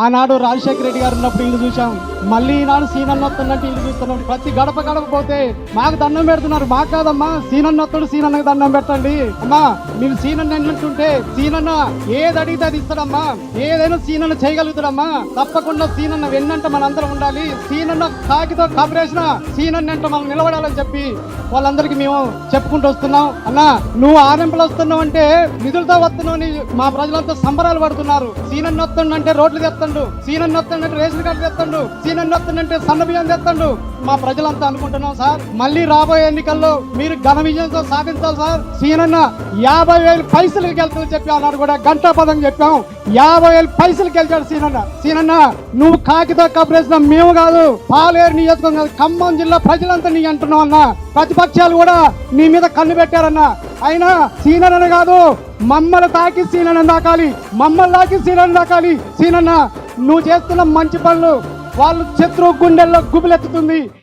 ఆనాడు రాజశేఖర రెడ్డి గారు ఉన్నప్పుడు ఇల్లు చూసాం మళ్ళీ ఈనాడు సీనన్న వస్తున్నట్టు ఇల్లు చూస్తున్నాం. ప్రతి గడప గడప పోతే మాకు దండం పెడుతున్నారు. మాకు కాదమ్మా సీనన్న వస్తాడు సీనన్నకి దండం పెట్టండి. అమ్మా మీరు సీనన్న ఎన్నుంటుంటే సీనన్న ఏది అడిగితే అది ఇస్తాడమ్మా. ఏదైనా సీనన్న చేయగలుగుతాడమ్మా. తప్పకుండా సీనన్న వెన్నంట మనందరం ఉండాలి. సీనన్న కాకితో కబరేసిన సీనన్న వెంట మనం నిలబడాలని చెప్పి వాళ్ళందరికీ మేము చెప్పుకుంటూ వస్తున్నాం. అన్నా నువ్వు ఆరెంపులు వస్తున్నావు అంటే నిధులతో వస్తున్నావు మా ప్రజలంతా సంబరాలు పడుతున్నారు. సీనన్న వస్తుండంటే రోడ్లు తెత్తండు సీనన్న వస్తుండంటే రేషన్ కార్డు తెత్తండు సీనన్న వస్తుండంటే సన్న బియ్యం తెత్తండు మా ప్రజలంతా అనుకుంటున్నాం సార్. మళ్ళీ రాబోయే ఎన్నికల్లో మీరు ఘన విజయంతో సాధించాలి సార్. సీనన్న యాభై వేలు పైసలు గెలుతుందని చెప్పి అన్నాడు కూడా గంటా పదం చెప్పాం. యాభై వేలు పైసలు గెలిచాడు సీనన్న. సీనన్న నువ్వు కాకితో కబరేసిన మేము కాదు. పాలేరు నియోజకవర్గం కాదు. ఖమ్మం జిల్లా ప్రజలంతా నీ అంటున్నావు అన్న. ప్రతిపక్షాలు కూడా నీ మీద కన్ను పెట్టారన్న. అయినా సీనన్న కాదు మమ్మల్ని తాకి సీనన్న దాకాలి మమ్మల్ని తాకి సీనన్న దాకాలి సీనన్న నువ్వు చేస్తున్న మంచి పనులు వాళ్ళు శత్రు గుండెల్లో గుబులెత్తుతుంది.